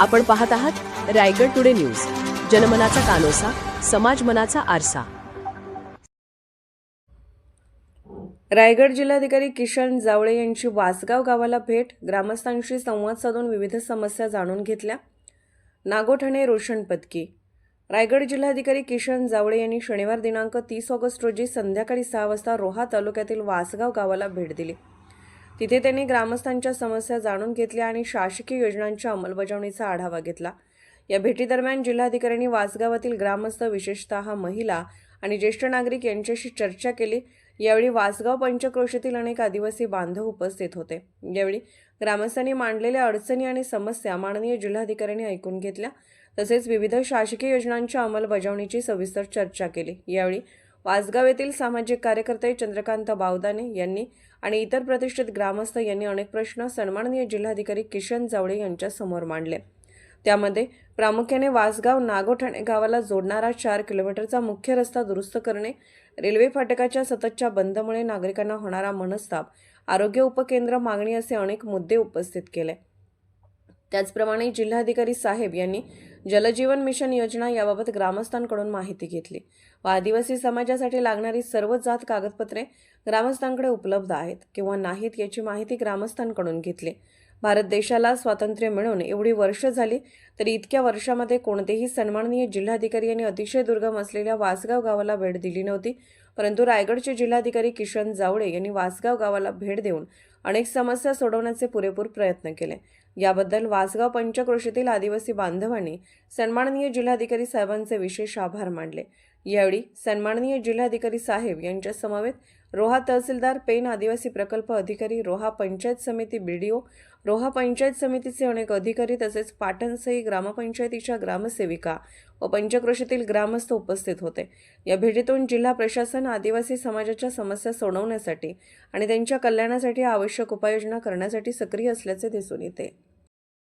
आपण पाहत आहात रायगड टुडे न्यूज. जनमनाचा कानोसा समाज मनाचा आरसा. रायगड जिल्हाधिकारी किशन जावळे यांची वासगाव गावाला भेट ग्रामस्थांशी संवाद साधून विविध समस्या जाणून घेतल्या. नागोठणे रोशन पदकी रायगड जिल्हाधिकारी किशन जावळे यांनी शनिवार दिनांक तीस ऑगस्ट रोजी संध्याकाळी सहा वाजता रोहा तालुक्यातील वासगाव गावाला भेट दिली. तिथे त्यांनी ग्रामस्थांच्या समस्या जाणून घेतल्या आणि शासकीय योजनांच्या अंमलबजावणीचा आढावा घेतला. या भेटीदरम्यान जिल्हाधिकाऱ्यांनी वासगावातील ग्रामस्थ विशेषतः महिला आणि ज्येष्ठ नागरिक यांच्याशी चर्चा केली. यावेळी वासगाव पंचक्रोशीतील अनेक आदिवासी बांधव उपस्थित होते. यावेळी ग्रामस्थांनी मांडलेल्या अडचणी आणि समस्या माननीय जिल्हाधिकाऱ्यांनी ऐकून घेतल्या. तसेच विविध शासकीय योजनांच्या अंमलबजावणीची सविस्तर चर्चा केली. यावेळी वासगाव येथील सामाजिक कार्यकर्ते चंद्रकांत बावदाने यांनी आणि इतर प्रतिष्ठित ग्रामस्थ यांनी अनेक प्रश्न सन्माननीय जिल्हाधिकारी किशन जावळे यांच्या समोर मांडले. त्यामध्ये प्रामुख्याने वासगाव नागोठाणे गावाला जोडणारा चार किलोमीटरचा मुख्य रस्ता दुरुस्त करणे रेल्वे फाटकाच्या सततच्या बंदमुळे नागरिकांना होणारा मनस्ताप आरोग्य उपकेंद्र मागणी असे अनेक मुद्दे उपस्थित केले. त्याचप्रमाणे जिल्हाधिकारी साहेब यांनी जलजीवन मिशन योजना याबाबत ग्रामस्थांकडून माहिती घेतली. व आदिवासी समाजासाठी लागणारी सर्व जात कागदपत्रे ग्रामस्थांकडे उपलब्ध आहेत किंवा नाहीत याची माहिती ग्रामस्थांकडून घेतली. भारत देशाला स्वातंत्र्य मिळून एवढी वर्ष झाली तरी इतक्या वर्षामध्ये कोणतेही सन्माननीय जिल्हाधिकारी यांनी अतिशय दुर्गम असलेल्या वासगाव गावाला भेट दिली नव्हती. परंतु रायगडचे जिल्हाधिकारी किशन जावळे यांनी वासगाव गावाला भेट देऊन अनेक समस्या सोडवण्याचे पुरेपूर प्रयत्न केले. याबद्दल वासगाव पंचक्रोशीतील आदिवासी बांधवांनी सन्माननीय जिल्हाधिकारी साहेबांचे विशेष आभार मानले. यावेळी सन्माननीय जिल्हाधिकारी साहेब यांच्या समवेत रोहा तहसीलदार पेन आदिवासी प्रकल्प अधिकारी रोहा पंचायत समिती बीडीओ रोहा पंचायत समितीचे अनेक अधिकारी तसेच पाटणसई ग्रामपंचायतीच्या ग्रामसेविका व पंचक्रोशीतील ग्रामस्थ उपस्थित होते. या भेटीतून जिल्हा प्रशासन आदिवासी समाजाच्या समस्या सोडवण्यासाठी आणि त्यांच्या कल्याणासाठी आवश्यक आवश्यक उपाययोजना करण्यासाठी सक्रिय असल्याचे दिसून येते.